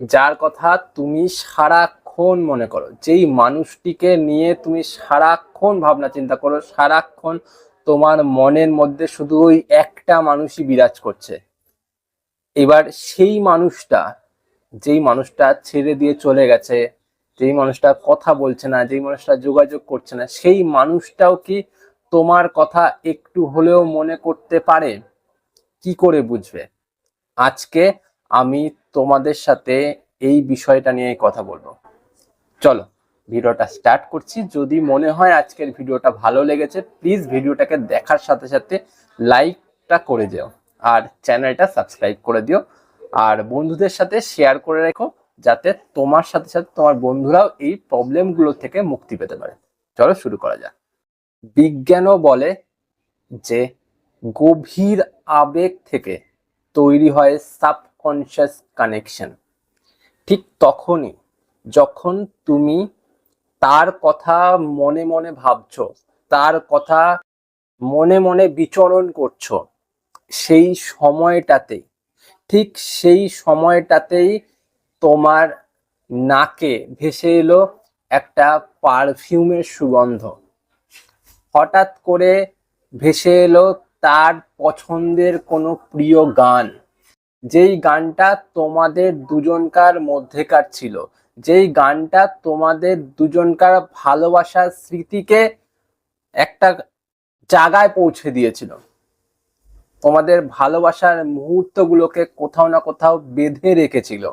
যার কথা তুমি সারাক্ষণ মনে করো, যেই মানুষটিকে নিয়ে তুমি সারাক্ষণ ভাবনা চিন্তা করো, সারাক্ষণ তোমার মনের মধ্যে শুধু ওই একটা মানুষই বিরাজ করছে। এবার সেই মানুষটা, যেই মানুষটা ছেড়ে দিয়ে চলে গেছে, যেই মানুষটা কথা বলছে না, যেই মানুষটা যোগাযোগ করছে না, সেই মানুষটাও কি তোমার কথা একটু হলেও মনে করতে পারে? কি করে বুঝবে? আজকে আমি তোমাদের সাথে এই বিষয়টা নিয়ে কথা বলব। চলো, ভিডিওটা স্টার্ট করছি। যদি মনে হয় আজকের ভিডিওটা ভালো লেগেছে প্লিজ ভিডিওটাকে দেখার সাথে সাথে লাইকটা করে দিও আর চ্যানেলটা সাবস্ক্রাইব করে দিও। আর বন্ধুদের সাথে শেয়ার করে রেখো, যাতে তোমার সাথে সাথে তোমার বন্ধুরাও এই প্রবলেমগুলো থেকে মুক্তি পেতে পারে। চলো, শুরু করা যাক। বিজ্ঞানও বলে যে গভীর আবেগ থেকে তৈরি হয় সাবকনশিয়াস কানেকশন ঠিক তখনই যখন তুমি তার কথা মনে মনে ভাবছ, তার কথা মনে মনে বিচরণ করছ, সেই সময়টাতেই ঠিক সেই সময়টাতেই তোমার নাকে ভেসে এলো একটা পারফিউমের সুগন্ধ। হঠাৎ করে ভেসে এলো তার পছন্দের কোনো প্রিয় গান। যেই গানটা তোমাদের দুজনকার মধ্যেকার ছিল, যেই গানটা তোমাদের দুজনকার ভালোবাসার স্মৃতিকে একটা জায়গায় পৌঁছে দিয়েছিল। তোমাদের ভালোবাসার মুহূর্তগুলোকে কোথাও না কোথাও বেঁধে রেখেছিল।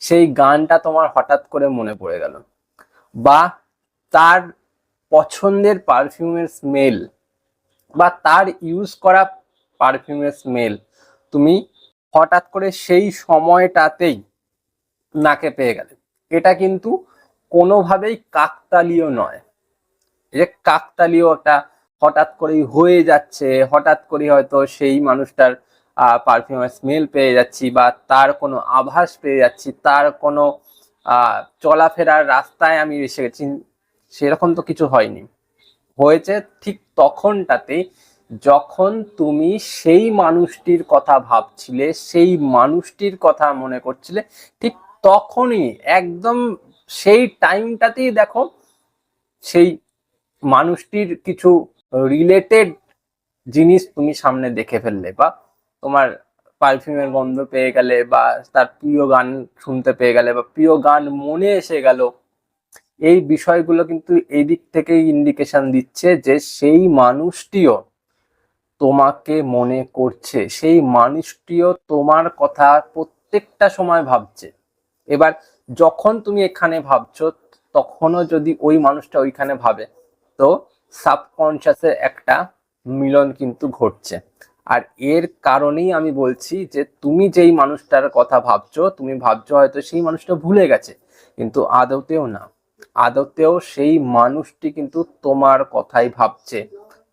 সেই গানটা তোমার হঠাৎ করে মনে পড়ে গেল। বা তার পছন্দের পারফিউমের স্মেল বা তার ইউজ করা পারফিউমের স্মেল তুমি হঠাৎ করে সেই সময়টাতেই নাকে পেয়ে গেলে এটা কিন্তু কোনোভাবেই কাকতালীয় নয়। যে কাকতালীয় একটা হঠাৎ করেই হয়ে যাচ্ছে, হঠাৎ করে হয়তো সেই মানুষটার পারফিউমের স্মেল পেয়ে যাচ্ছি বা তার কোনো আভাস পেয়ে যাচ্ছি, তার কোনো চলাফেরার রাস্তায় আমি এসে গেছি, সেরকম তো কিছু হয়নি। হয়েছে ঠিক তখনটাতেই যখন তুমি সেই মানুষটির কথা ভাবছিলে, সেই মানুষটির কথা মনে করছিলে, ঠিক তখনই, একদম সেই টাইমটাতেই দেখো, সেই মানুষটির কিছু রিলেটেড জিনিস তুমি সামনে দেখে ফেললে বা তোমার পারফিউমের গন্ধ পেয়ে গেলে বা তার প্রিয় গান শুনতে পেয়ে গেলে বা প্রিয় গান মনে এসে গেল, এই বিষয়গুলো কিন্তু এই দিক থেকেই ইন্ডিকেশন দিচ্ছে যে সেই মানুষটিও তোমাকে মনে করছে। সেই মানুষটিও তোমার কথা প্রত্যেকটা সময় ভাবছে। এবার যখন তুমি এখানে ভাবছ, তখনও যদি ওই মানুষটা ওইখানে ভাবে, তো সাবকনশিয়াসের একটা মিলন কিন্তু ঘটছে। আর এর কারণেই আমি বলছি যে, তুমি যেই মানুষটার কথা ভাবছ, তুমি ভাবছ হয়তো সেই মানুষটা ভুলে গেছে, কিন্তু আদতেও না। আদতেও সেই মানুষটি কিন্তু তোমার কথাই ভাবছে।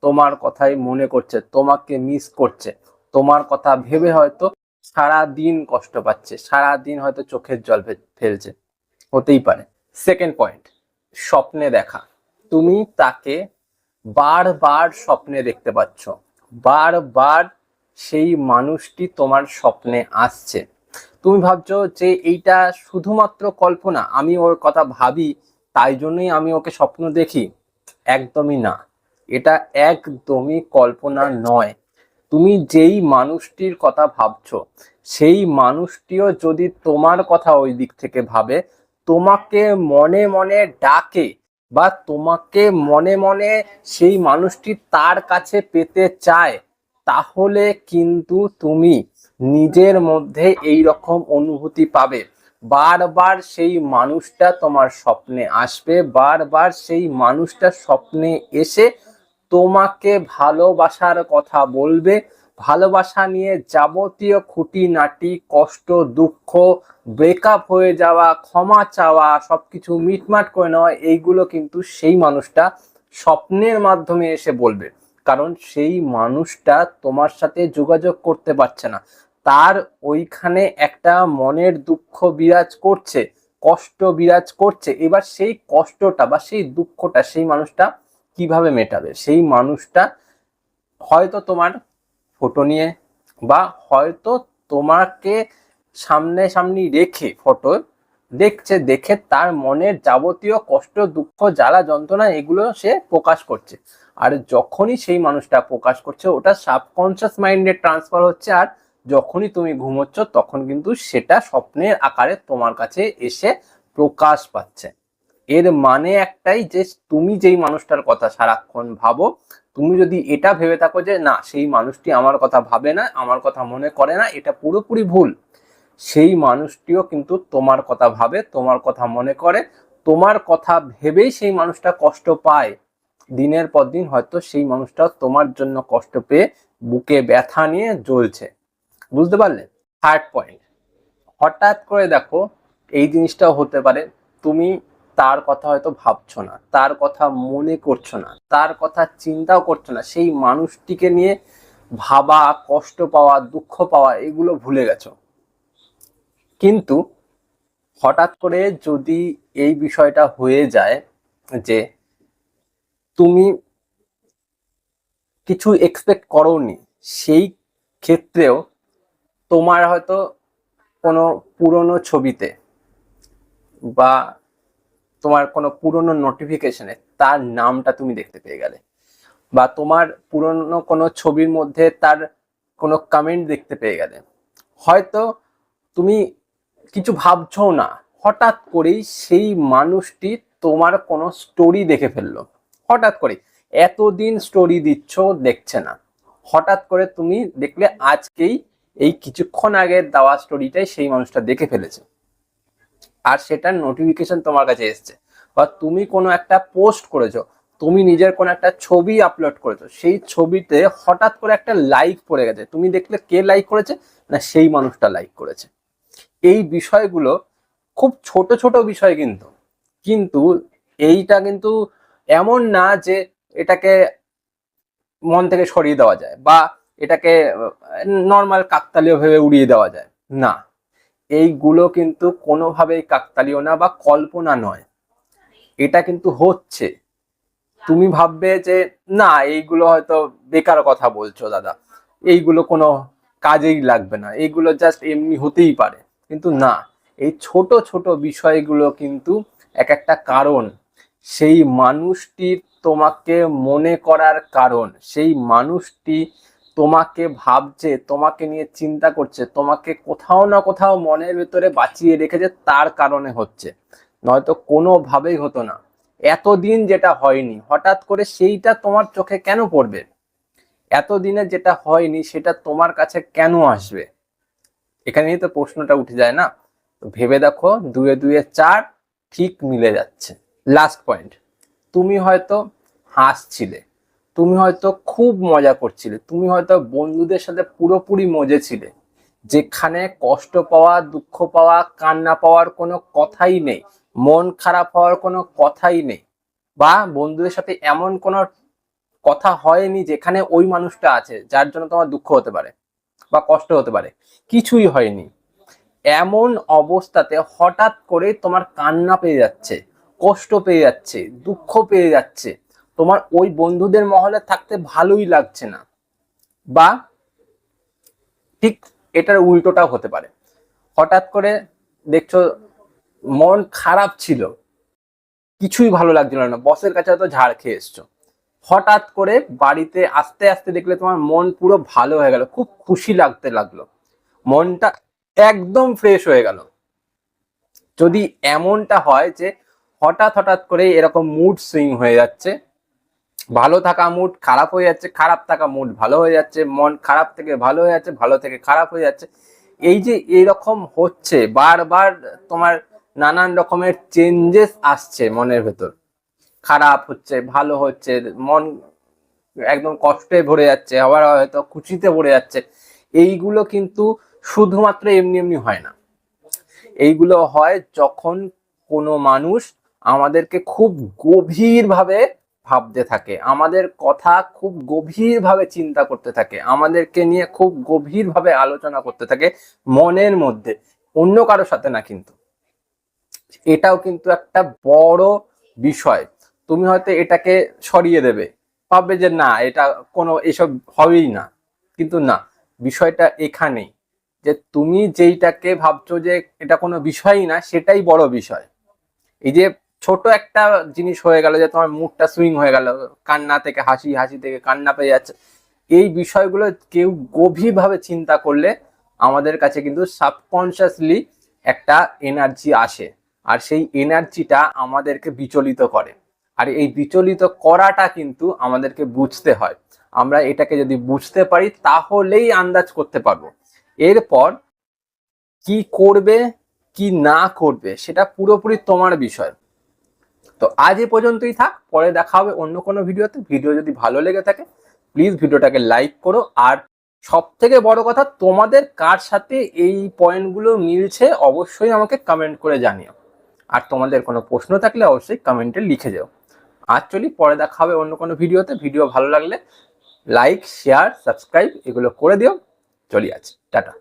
তোমার কথাই মনে করছে, তোমাকে মিস করছে। তোমার কথা ভেবে হয়তো সারা দিন কষ্ট পাচ্ছে সারা দিন হয়তো চোখের জল ফেলছে। হতেই পারে। সেকেন্ড পয়েন্ট স্বপ্নে দেখা। তুমি তাকে বারবার স্বপ্নে দেখতে পাচ্ছ। বারবার সেই মানুষটি তোমার স্বপ্নে আসছে। তুমি ভাবছ যে এইটা শুধুমাত্র কল্পনা, আমি ওর কথা ভাবি, তাই জন্যই আমি ওকে স্বপ্ন দেখি। একদমই না। এটা একদমই কল্পনা নয়। তুমি যেই মানুষটির কথা ভাবছ, সেই মানুষটিও যদি তোমার কথা ওই দিক থেকে ভাবে, তোমাকে মনে মনে ডাকে বা তোমাকে মনে মনে সেই মানুষটি তার কাছে পেতে চায়, তাহলে কিন্তু তুমি নিজের মধ্যে এই রকম অনুভূতি পাবে। বারবার সেই মানুষটা তোমার স্বপ্নে আসবে, বারবার সেই মানুষটা স্বপ্নে এসে তোমাকে ভালোবাসার কথা বলবে। ভালোবাসা নিয়ে যাবতীয় খুঁটিনাটি, কষ্ট, দুঃখ ব্রেকআপ হয়ে যাওয়া, ক্ষমা চাওয়া, সবকিছু মিটমাট করে নেওয়া, এইগুলো কিন্তু সেই মানুষটা স্বপ্নের মাধ্যমে এসে বলবে। কারণ সেই মানুষটা তোমার সাথে যোগাযোগ করতে পারছে না। তার ওইখানে একটা মনের দুঃখ বিরাজ করছে, কষ্ট বিরাজ করছে। এবার সেই কষ্টটা বা সেই দুঃখটা সেই মানুষটা কীভাবে মেটাবে? সেই মানুষটা হয়তো তোমার ফটো নিয়ে বা হয়তো তোমাকে সামনে সামনি রেখে ফটো দেখছে, দেখে তার মনের যাবতীয় কষ্ট, দুঃখ, জ্বালা, যন্ত্রণা এগুলো সে প্রকাশ করছে। আর যখনই সেই মানুষটা প্রকাশ করছে, ওটা সাবকনসিয়াস মাইন্ডে ট্রান্সফার হচ্ছে আর যখনই তুমি ঘুমোচ্ছ, তখন কিন্তু সেটা স্বপ্নের আকারে তোমার কাছে এসে প্রকাশ পাচ্ছে। এর মানে একটাই যে তুমি যেই মানুষটার কথা সারাক্ষণ ভাবো, তুমি যদি এটা ভেবে থাকো যে না, সেই মানুষটি আমার কথা ভাবে না, আমার কথা মনে করে না, এটা পুরোপুরি ভুল। সেই মানুষটিও কিন্তু তোমার কথা ভাবে, তোমার কথা মনে করে, তোমার কথা ভেবেই সেই মানুষটা কষ্ট পায়। দিনের পর দিন হয়তো সেই মানুষটা তোমার জন্য কষ্ট পেয়ে বুকে ব্যথা নিয়ে জ্বলছে। বুঝতে পারলে? থার্ড পয়েন্ট হঠাৎ করে দেখো, এই জিনিসটাও হতে পারে, তুমি তার কথা হয়তো ভাবছ না, তার কথা মনে করছ না, তার কথা চিন্তাও করছ না, সেই মানুষটিকে নিয়ে ভাবা, কষ্ট পাওয়া, দুঃখ পাওয়া, এগুলো ভুলে গেছো। কিন্তু হঠাৎ করে যদি এই বিষয়টা হয়ে যায় যে তুমি কিছু এক্সপেক্ট করোনি, সেই ক্ষেত্রেও তোমার হয়তো কোনো পুরনো ছবিতে বা তোমার কোনো পুরনো নোটিফিকেশনে তার নামটা তুমি দেখতে পেয়ে গেলে। বা তোমার পুরনো কোনো ছবির মধ্যে তার কোনো কমেন্ট দেখতে পেয়ে গেলে। হয়তো তুমি কিছু ভাবছ না, হঠাৎ করেই সেই মানুষটি তোমার কোনো স্টোরি দেখে ফেলল। হঠাৎ করে, এতদিন স্টোরি দিচ্ছ, দেখছে না। হঠাৎ করে তুমি দেখলে আজকেই এই কিছুক্ষণ আগে দেওয়া স্টোরিটাই সেই মানুষটা দেখে ফেলেছে। আর সেটার নোটিফিকেশন তোমার কাছে এসছে। বা তুমি কোনো একটা পোস্ট করেছ, তুমি নিজের কোনো একটা ছবি আপলোড করেছ, সেই ছবিতে হঠাৎ করে একটা লাইক পড়ে গেছে। তুমি দেখলে কে লাইক করেছে? না, সেই মানুষটা লাইক করেছে। এই বিষয়গুলো খুব ছোট ছোট বিষয় কিন্তু। কিন্তু এইটা কিন্তু এমন না যে এটাকে মন থেকে সরিয়ে দেওয়া যায় বা এটাকে নর্মাল কাকতালীয় ভেবে উড়িয়ে দেওয়া যায়। না। এইগুলো কিন্তু কোনোভাবেই কাকতালীয় না বা কল্পনা নয়। এটা কিন্তু হচ্ছে। তুমি ভাববে যে, না, এইগুলো হয়তো বেকার কথা বলছো দাদা। এইগুলো কোনো কাজেই লাগবে না। এইগুলো জাস্ট এমনি হতেই পারে। কিন্তু না, এই ছোট ছোট বিষয়গুলো কিন্তু এক একটা কারণ। সেই মানুষটির তোমাকে মনে করার কারণ, সেই মানুষটি তোমাকে ভাবছে, তোমাকে নিয়ে চিন্তা করছে, তোমাকে কোথাও না কোথাও মনের ভেতরে বাঁচিয়ে রেখেছে, তার কারণে হচ্ছে। নয়তো কোনোভাবেই হতো না। এতদিন যেটা হয়নি, হঠাৎ করে সেইটা তোমার চোখে কেন পড়বে? এতদিনে যেটা হয়নি, সেটা তোমার কাছে কেন আসবে? এখানেই তো প্রশ্নটা উঠে যায় না? ভেবে দেখো, দুয়ে দুয়ে চার ঠিক মিলে যাচ্ছে। লাস্ট পয়েন্ট তুমি হয়তো হাসছিলে। তুমি হয়তো খুব মজা করছিলে, তুমি হয়তো বন্ধুদের সাথে পুরোপুরি মজেছিলে, যেখানে কষ্ট পাওয়া, দুঃখ পাওয়া, কান্না পাওয়ার কোনো কথাই নেই, মন খারাপ হওয়ার কোনো কথাই নেই, বা বন্ধুদের সাথে এমন কোনো কথা হয়নি যেখানে ওই মানুষটা আছে, যার জন্য তোমার দুঃখ হতে পারে, বা কষ্ট হতে পারে, কিছুই হয়নি। এমন অবস্থাতে হঠাৎ করে তোমার কান্না পেয়ে যাচ্ছে, কষ্ট পেয়ে যাচ্ছে, দুঃখ পেয়ে যাচ্ছে তোমার ওই বন্ধুদের মহলে থাকতে ভালোই লাগছে না। বা ঠিক এটার উল্টোটাও হতে পারে। হঠাৎ করে দেখছ মন খারাপ ছিল। কিছুই ভালো লাগছিল না। বসের কাছে হয়তো ঝাড় খেয়ে এসছো। হঠাৎ করে বাড়িতে আস্তে আস্তে দেখলে তোমার মন পুরো ভালো হয়ে গেল। খুব খুশি লাগতে লাগল। মনটা একদম ফ্রেশ হয়ে গেল। যদি এমনটা হয় যে হঠাৎ হঠাৎ করে এরকম মুড সুইং হয়ে যাচ্ছে ভালো থাকা মুড খারাপ হয়ে যাচ্ছে, খারাপ থাকা মুড ভালো হয়ে যাচ্ছে, মন খারাপ থেকে ভালো হয়ে যাচ্ছে, ভালো থেকে খারাপ হয়ে যাচ্ছে। এই যে এরকম হচ্ছে, বারবার তোমার নানান রকমের চেঞ্জেস আসছে মনের ভেতর। খারাপ হচ্ছে, ভালো হচ্ছে, মন একদম কষ্টে ভরে যাচ্ছে, আবার হয়তো খুশিতে ভরে যাচ্ছে। এইগুলো কিন্তু শুধুমাত্র এমনি এমনি হয় না। এইগুলো হয় যখন কোনো মানুষ আমাদেরকে খুব গভীরভাবে ভাবতে থাকে। আমাদের কথা খুব গভীরভাবে চিন্তা করতে থাকে। আমাদেরকে নিয়ে খুব গভীরভাবে আলোচনা করতে থাকে মনের মধ্যে, অন্য কারোর সাথে না কিন্তু। এটাও কিন্তু একটা বড় বিষয়। তুমি হয়তো এটাকে সরিয়ে দেবে, ভাববে যে না, এটা কোনো এসব হবেই না। কিন্তু না, বিষয়টা এখানেই যে তুমি যেইটাকে ভাবছ যে এটা কোনো বিষয়ই না, সেটাই বড় বিষয়। এই যে ছোট একটা জিনিস হয়ে গেল যে তোমার মুডটা সুইং হয়ে গেল, কান্না থেকে, হাসি হাসি থেকে কান্না পেয়ে যাচ্ছে। এই বিষয়গুলো কেউ গভীরভাবে চিন্তা করলে আমাদের কাছে কিন্তু সাবকনসিয়াসলি একটা এনার্জি আসে, আর সেই এনার্জিটা আমাদেরকে বিচলিত করে। আর এই বিচলিত করাটা কিন্তু আমাদেরকে বুঝতে হয়। আমরা এটাকে যদি বুঝতে পারি, তাহলেই আন্দাজ করতে পারব। এরপর কি করবে, কি না করবে, সেটা পুরোপুরি তোমার বিষয়। তো আজ এ পর্যন্তই থাক, পরে দেখা হবে অন্য কোনো ভিডিওতে। ভিডিও যদি ভালো লেগে থাকে প্লিজ ভিডিওটাকে লাইক করো। আর সব থেকে বড় কথা, তোমাদের কার সাথে এই পয়েন্টগুলো মিলছে অবশ্যই আমাকে কমেন্ট করে জানিও। আর তোমাদের কোনো প্রশ্ন থাকলে অবশ্যই কমেন্টে লিখে যাও। আজ চলি, পরে দেখা হবে অন্য কোনো ভিডিওতে। ভিডিও ভালো লাগলে লাইক শেয়ার সাবস্ক্রাইব এগুলো করে দিও। চলি আছি টাটা।